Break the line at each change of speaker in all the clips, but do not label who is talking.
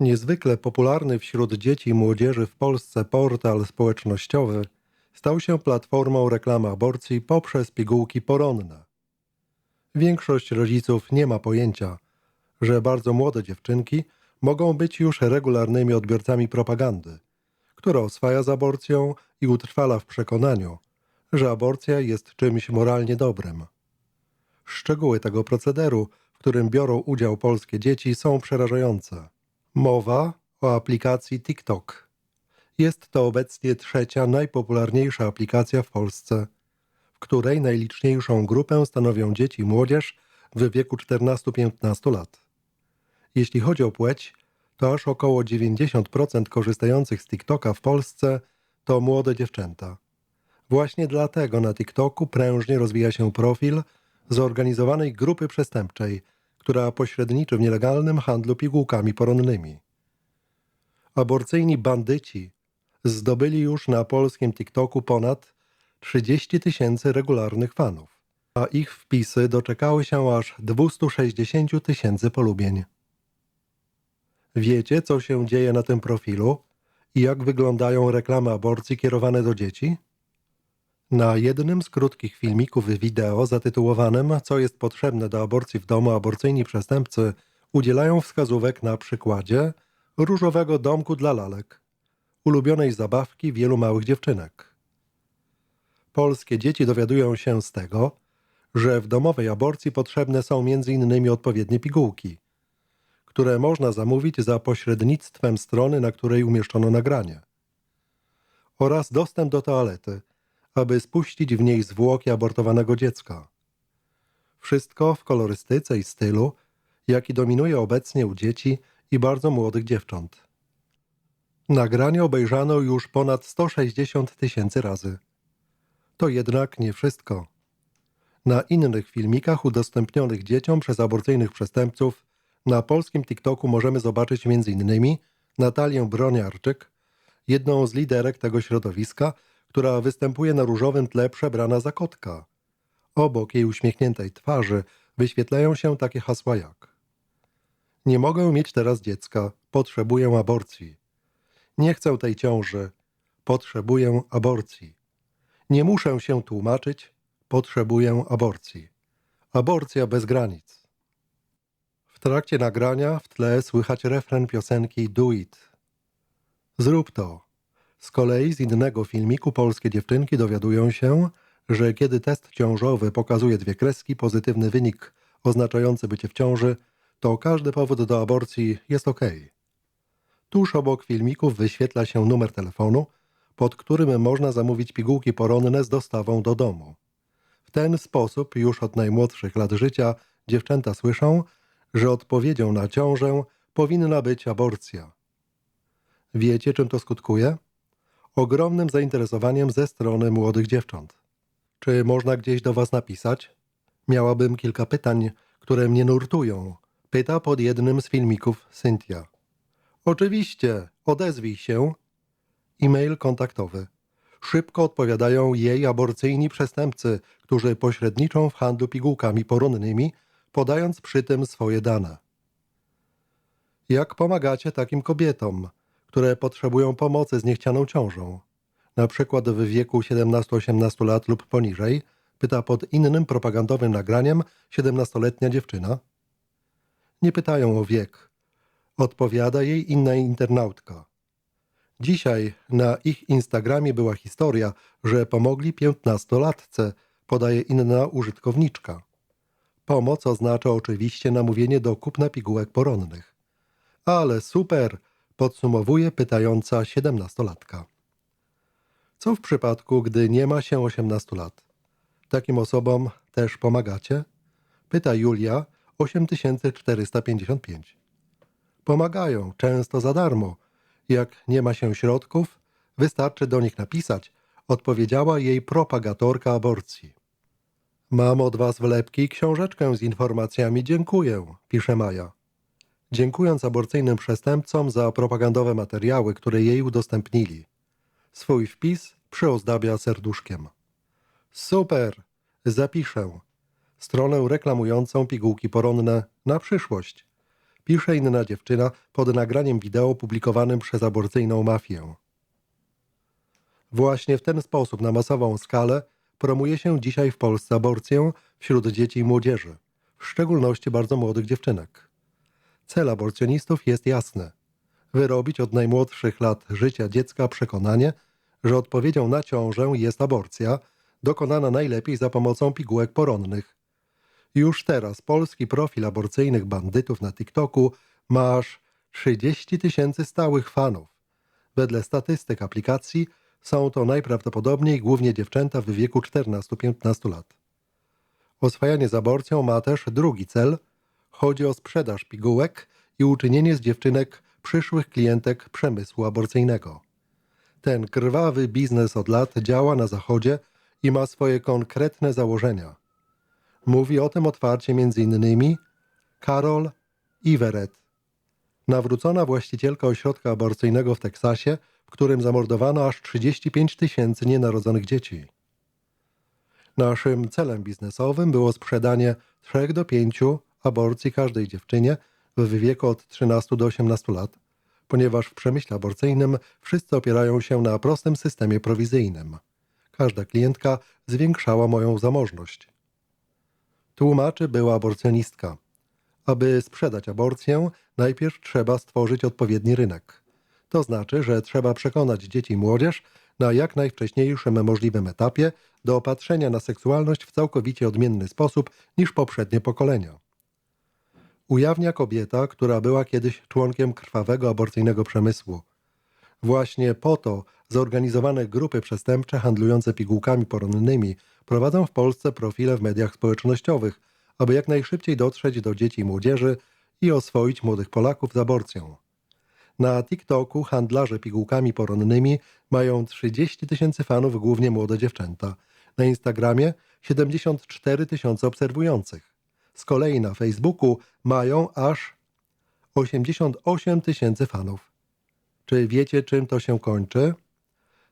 Niezwykle popularny wśród dzieci i młodzieży w Polsce portal społecznościowy stał się platformą reklamy aborcji poprzez pigułki poronne. Większość rodziców nie ma pojęcia, że bardzo młode dziewczynki mogą być już regularnymi odbiorcami propagandy, która oswaja z aborcją i utrwala w przekonaniu, że aborcja jest czymś moralnie dobrym. Szczegóły tego procederu, w którym biorą udział polskie dzieci, są przerażające. Mowa o aplikacji TikTok. Jest to obecnie trzecia najpopularniejsza aplikacja w Polsce, w której najliczniejszą grupę stanowią dzieci i młodzież w wieku 14-15 lat. Jeśli chodzi o płeć, to aż około 90% korzystających z TikToka w Polsce to młode dziewczęta. Właśnie dlatego na TikToku prężnie rozwija się profil zorganizowanej grupy przestępczej, która pośredniczy w nielegalnym handlu pigułkami poronnymi. Aborcyjni bandyci zdobyli już na polskim TikToku ponad 30 tysięcy regularnych fanów, a ich wpisy doczekały się aż 260 tysięcy polubień. Wiecie, co się dzieje na tym profilu i jak wyglądają reklamy aborcji kierowane do dzieci? Na jednym z krótkich filmików wideo zatytułowanym Co jest potrzebne do aborcji w domu aborcyjni przestępcy udzielają wskazówek na przykładzie różowego domku dla lalek, ulubionej zabawki wielu małych dziewczynek. Polskie dzieci dowiadują się z tego, że w domowej aborcji potrzebne są m.in. odpowiednie pigułki, które można zamówić za pośrednictwem strony, na której umieszczono nagranie, oraz dostęp do toalety, aby spuścić w niej zwłoki abortowanego dziecka. Wszystko w kolorystyce i stylu, jaki dominuje obecnie u dzieci i bardzo młodych dziewcząt. Nagranie obejrzano już ponad 160 tysięcy razy. To jednak nie wszystko. Na innych filmikach udostępnionych dzieciom przez aborcyjnych przestępców na polskim TikToku możemy zobaczyć m.in. Natalię Broniarczyk, jedną z liderek tego środowiska, która występuje na różowym tle przebrana za kotka. Obok jej uśmiechniętej twarzy wyświetlają się takie hasła jak Nie mogę mieć teraz dziecka, potrzebuję aborcji. Nie chcę tej ciąży, potrzebuję aborcji. Nie muszę się tłumaczyć, potrzebuję aborcji. Aborcja bez granic. W trakcie nagrania w tle słychać refren piosenki Do It. Zrób to. Z kolei z innego filmiku polskie dziewczynki dowiadują się, że kiedy test ciążowy pokazuje dwie kreski, pozytywny wynik oznaczający bycie w ciąży, to każdy powód do aborcji jest ok. Tuż obok filmików wyświetla się numer telefonu, pod którym można zamówić pigułki poronne z dostawą do domu. W ten sposób już od najmłodszych lat życia dziewczęta słyszą, że odpowiedzią na ciążę powinna być aborcja. Wiecie, czym to skutkuje? Ogromnym zainteresowaniem ze strony młodych dziewcząt. Czy można gdzieś do Was napisać? Miałabym kilka pytań, które mnie nurtują. Pyta pod jednym z filmików Cynthia. Oczywiście, odezwij się. E-mail kontaktowy. Szybko odpowiadają jej aborcyjni przestępcy, którzy pośredniczą w handlu pigułkami poronnymi, podając przy tym swoje dane. Jak pomagacie takim kobietom, które potrzebują pomocy z niechcianą ciążą? Na przykład w wieku 17-18 lat lub poniżej, pyta pod innym propagandowym nagraniem 17-letnia dziewczyna. Nie pytają o wiek. Odpowiada jej inna internautka. Dzisiaj na ich Instagramie była historia, że pomogli 15-latce, podaje inna użytkowniczka. Pomoc oznacza oczywiście namówienie do kupna pigułek poronnych. Ale super, podsumowuje pytająca siedemnastolatka. Co w przypadku, gdy nie ma się 18 lat? Takim osobom też pomagacie? Pyta Julia 8455. Pomagają, często za darmo. Jak nie ma się środków, wystarczy do nich napisać, odpowiedziała jej propagatorka aborcji. Mam od was wlepki książeczkę z informacjami. Dziękuję, pisze Maja. Dziękując aborcyjnym przestępcom za propagandowe materiały, które jej udostępnili. Swój wpis przyozdabia serduszkiem. Super! Zapiszę. Stronę reklamującą pigułki poronne na przyszłość. pisze inna dziewczyna pod nagraniem wideo publikowanym przez aborcyjną mafię. Właśnie w ten sposób na masową skalę promuje się dzisiaj w Polsce aborcję wśród dzieci i młodzieży, w szczególności bardzo młodych dziewczynek. Cel aborcjonistów jest jasny: wyrobić od najmłodszych lat życia dziecka przekonanie, że odpowiedzią na ciążę jest aborcja, dokonana najlepiej za pomocą pigułek poronnych. Już teraz polski profil aborcyjnych bandytów na TikToku ma aż 30 tysięcy stałych fanów. Wedle statystyk aplikacji są to najprawdopodobniej głównie dziewczęta w wieku 14-15 lat. Oswajanie z aborcją ma też drugi cel. Chodzi o sprzedaż pigułek i uczynienie z dziewczynek przyszłych klientek przemysłu aborcyjnego. Ten krwawy biznes od lat działa na Zachodzie i ma swoje konkretne założenia. Mówi o tym otwarcie m.in. Carol Iveret, nawrócona właścicielka ośrodka aborcyjnego w Teksasie, w którym zamordowano aż 35 tysięcy nienarodzonych dzieci. Naszym celem biznesowym było sprzedanie 3 do 5 aborcji każdej dziewczynie w wieku od 13 do 18 lat, ponieważ w przemyśle aborcyjnym wszyscy opierają się na prostym systemie prowizyjnym. Każda klientka zwiększała moją zamożność. Tłumaczy była aborcjonistka. Aby sprzedać aborcję, najpierw trzeba stworzyć odpowiedni rynek. To znaczy, że trzeba przekonać dzieci i młodzież na jak najwcześniejszym możliwym etapie do opatrzenia na seksualność w całkowicie odmienny sposób niż poprzednie pokolenia. Ujawnia kobieta, która była kiedyś członkiem krwawego aborcyjnego przemysłu. Właśnie po to zorganizowane grupy przestępcze handlujące pigułkami poronnymi prowadzą w Polsce profile w mediach społecznościowych, aby jak najszybciej dotrzeć do dzieci i młodzieży i oswoić młodych Polaków z aborcją. Na TikToku handlarze pigułkami poronnymi mają 30 tysięcy fanów, głównie młode dziewczęta. Na Instagramie 74 tysiące obserwujących. Z kolei na Facebooku mają aż 88 tysięcy fanów. Czy wiecie, czym to się kończy?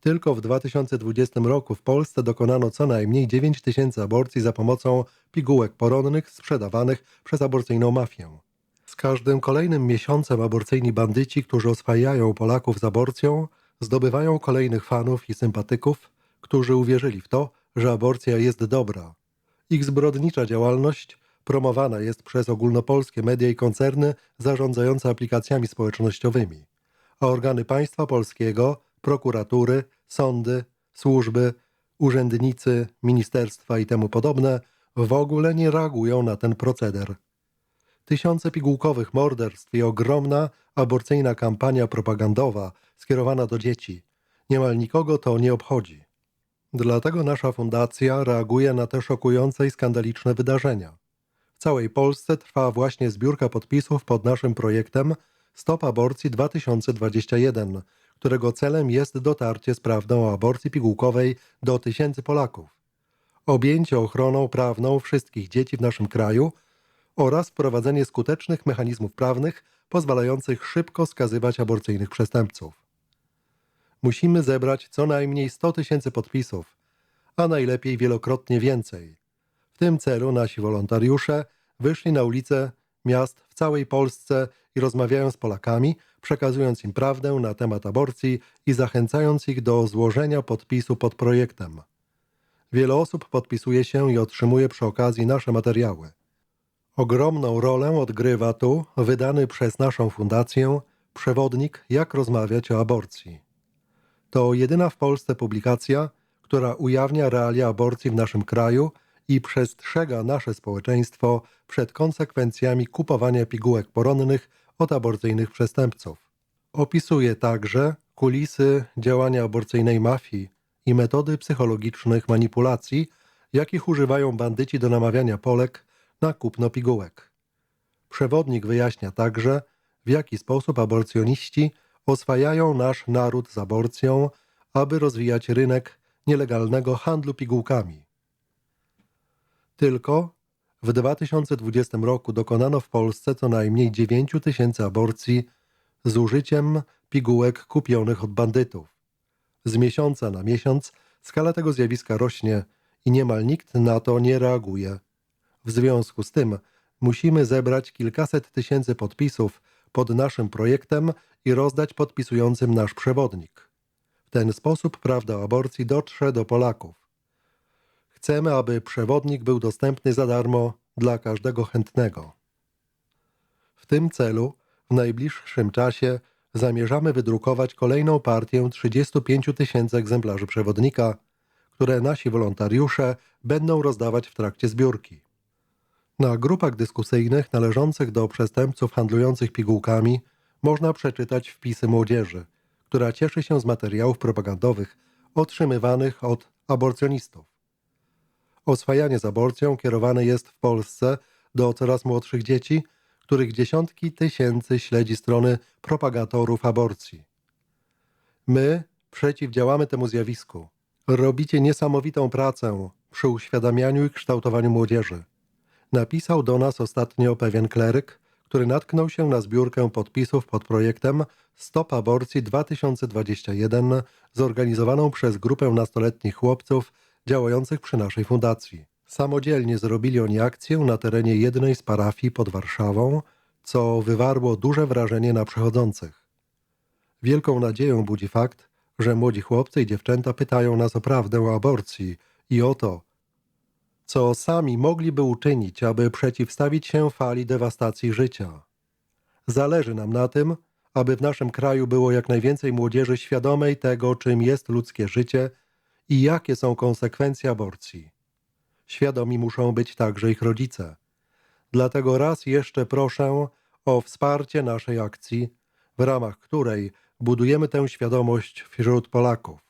Tylko w 2020 roku w Polsce dokonano co najmniej 9 tysięcy aborcji za pomocą pigułek poronnych sprzedawanych przez aborcyjną mafię. Z każdym kolejnym miesiącem aborcyjni bandyci, którzy oswajają Polaków z aborcją, zdobywają kolejnych fanów i sympatyków, którzy uwierzyli w to, że aborcja jest dobra. Ich zbrodnicza działalność promowana jest przez ogólnopolskie media i koncerny zarządzające aplikacjami społecznościowymi, a organy państwa polskiego, prokuratury, sądy, służby, urzędnicy, ministerstwa i temu podobne w ogóle nie reagują na ten proceder. Tysiące pigułkowych morderstw i ogromna aborcyjna kampania propagandowa skierowana do dzieci. Niemal nikogo to nie obchodzi. Dlatego nasza fundacja reaguje na te szokujące i skandaliczne wydarzenia. W całej Polsce trwa właśnie zbiórka podpisów pod naszym projektem Stop Aborcji 2021, którego celem jest dotarcie z prawdą o aborcji pigułkowej do tysięcy Polaków. Objęcie ochroną prawną wszystkich dzieci w naszym kraju oraz wprowadzenie skutecznych mechanizmów prawnych pozwalających szybko skazywać aborcyjnych przestępców. Musimy zebrać co najmniej 100 tysięcy podpisów, a najlepiej wielokrotnie więcej. W tym celu nasi wolontariusze wyszli na ulice miast w całej Polsce i rozmawiają z Polakami, przekazując im prawdę na temat aborcji i zachęcając ich do złożenia podpisu pod projektem. Wiele osób podpisuje się i otrzymuje przy okazji nasze materiały. Ogromną rolę odgrywa tu wydany przez naszą fundację przewodnik Jak rozmawiać o aborcji. To jedyna w Polsce publikacja, która ujawnia realia aborcji w naszym kraju i przestrzega nasze społeczeństwo przed konsekwencjami kupowania pigułek poronnych od aborcyjnych przestępców. Opisuje także kulisy działania aborcyjnej mafii i metody psychologicznych manipulacji, jakich używają bandyci do namawiania Polek na kupno pigułek. Przewodnik wyjaśnia także, w jaki sposób aborcjoniści oswajają nasz naród z aborcją, aby rozwijać rynek nielegalnego handlu pigułkami. Tylko w 2020 roku dokonano w Polsce co najmniej 9 tysięcy aborcji z użyciem pigułek kupionych od bandytów. Z miesiąca na miesiąc skala tego zjawiska rośnie i niemal nikt na to nie reaguje. W związku z tym Musimy zebrać kilkaset tysięcy podpisów pod naszym projektem i rozdać podpisującym nasz przewodnik. W ten sposób prawda o aborcji dotrze do Polaków. Chcemy, aby przewodnik był dostępny za darmo dla każdego chętnego. W tym celu w najbliższym czasie zamierzamy wydrukować kolejną partię 35 tysięcy egzemplarzy przewodnika, które nasi wolontariusze będą rozdawać w trakcie zbiórki. Na grupach dyskusyjnych należących do przestępców handlujących pigułkami można przeczytać wpisy młodzieży, która cieszy się z materiałów propagandowych otrzymywanych od aborcjonistów. Oswajanie z aborcją kierowane jest w Polsce do coraz młodszych dzieci, których dziesiątki tysięcy śledzi strony propagatorów aborcji. My przeciwdziałamy temu zjawisku. Robicie niesamowitą pracę przy uświadamianiu i kształtowaniu młodzieży. Napisał do nas ostatnio pewien kleryk, który natknął się na zbiórkę podpisów pod projektem Stop Aborcji 2021 zorganizowaną przez grupę nastoletnich chłopców działających przy naszej fundacji. Samodzielnie zrobili oni akcję na terenie jednej z parafii pod Warszawą, co wywarło duże wrażenie na przechodzących. Wielką nadzieją budzi fakt, że młodzi chłopcy i dziewczęta pytają nas o prawdę o aborcji i o to, co sami mogliby uczynić, aby przeciwstawić się fali dewastacji życia. Zależy nam na tym, aby w naszym kraju było jak najwięcej młodzieży świadomej tego, czym jest ludzkie życie i jakie są konsekwencje aborcji. Świadomi muszą być także ich rodzice. Dlatego raz jeszcze proszę o wsparcie naszej akcji, w ramach której budujemy tę świadomość wśród Polaków.